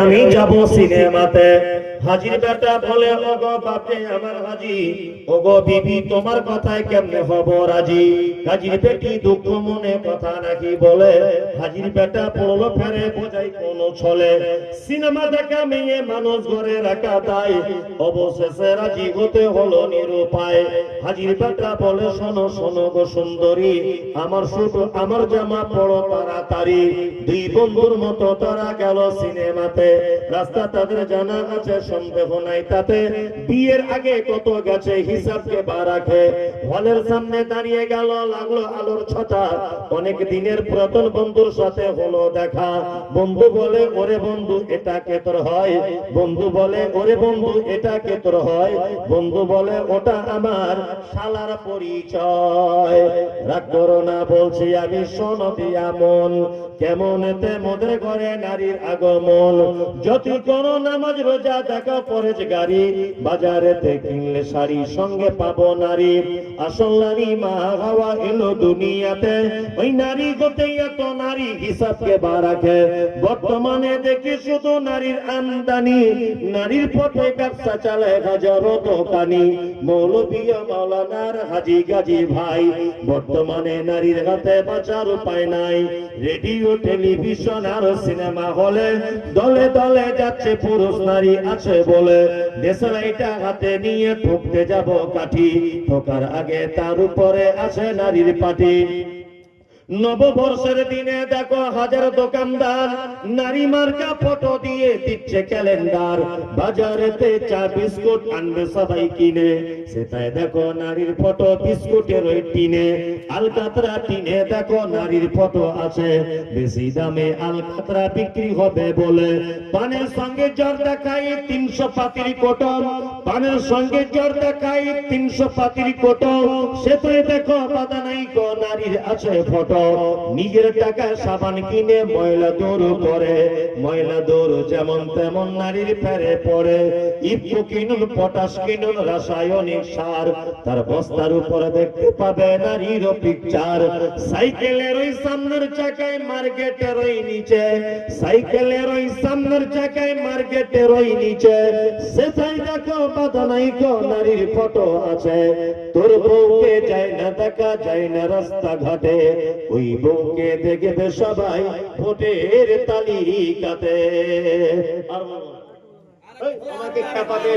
আমি যাব সিনেমাতে। হাজির বেটা বলে ওগো বাপে আমার হাজি ওগো বিবি তোমার কথায় কেমনে হব রাজি? হাজির বেটি দুঃখ মনে কথা নাকি বলে হাজির বেটা পড়ল ফেরে বোঝাই কোন ছলে। সিনেমা দেখা মেয়ে মানুষ ঘরে রাখা তাই অবশেষে রাজি হতে হলো নিরুপায়। হাজির বেটা বলে শোনো শোনো গো সুন্দরী আমার শুধু আমার জামা পড়ো তাড়াতাড়ি। দুই বন্ধুর মতো তারা গেল সিনেমাতে। রাস্তা তাদের জানা আছে, সন্দেহ নাই তাতে। বিয়ের আগে কত গেছে, হিসাবকে বা রাখে। হলের সামনে দাঁড়িয়ে গেল, লাগল আলোর ছটা। অনেক দিনের পুরাতন বন্ধুর সাথে হলো দেখা। বন্ধু বলে, ওরে বন্ধু, এটা কে হয়? বন্ধু বলে, ওরে বন্ধু, এটা কে হয়? বন্ধু বলে, ওটা আমার শালার পরিচয়। রাগ করো না, বলছি আমি শোনো মন কেমন এতে মোদের ঘরে নারীর আগমন। যদি কোন নামাজ রোজা দেখা পরে গাড়ি বাজারেতে কিনলে শাড়ি সঙ্গে পাবো নারী। আসল নারী মা হাওয়া এলো দুনিয়াতে, ওই নারী হতে এত নারী হিসাবকে বা রাখে। বর্তমানে দেখি শুধু নারীর আমদানি, নারীর পথে ব্যবসা চালায় হাজারো দোকানি। মৌলবীয় মাওলানার হাজি গাজি ভাই, বর্তমানে নারীর হাতে বাঁচার উপায় নাই। রেডিও, টেলিভিশন আর সিনেমা হলে দলে দলে যাচ্ছে, পুরুষ নারী আছে বলে। দেশলাইটা হাতে নিয়ে ঠুকতে যাব কাঠি। ঠোকার আগে তার উপরে আছে নারীর পাটি। নববর্ষের দিনে দেখো হাজার দোকানদার, নারী মার্কা ফটো দিয়ে দিচ্ছে ক্যালেন্ডার। বাজারেতে চা, বিস্কুট আনবে সবাই কিনে। সেটাই দেখো নারীর ফটো, বিস্কুটের ওই টিনে। আলকাতরা টিনে দেখো নারীর ফটো আছে। বেশি দামে আলকাতরা বিক্রি হবে বলে। পানের সঙ্গে জ্বর দেখাই তিনশো পাতির কোটম পানের সঙ্গে জ্বর দেখাই তিনশো পাতির কোটম সেটাই দেখো বাধা নাই গো, নারীর আছে ফটো। নিজের টাকা সাবান কিনে ময়লা দৌড় করে ময়লা দৌড় যেমন তেমন নারীর ফেরে পড়ে। ইফকো কিনুন, পটাশ কিনুন, রাসায়নিক সার। তার বস্তার উপরে দেখতে পাবে নারীর পিকচার সাইকেলের ওই সামনের চাকায় মার্কেটের ওই নিচে। সাইকেলের ওই সামনের চাকায় মার্কেটের ওই নিচে। সেটাই দেখো বাধা নাই গো নারীর ফটো আছে। তোর বউকে যায় না দেখা, যায় না রাস্তা ঘাটে ওই বউকে দেখবে সবাই ভোটের তালিকাতে। আমাকে খেপা দিয়ে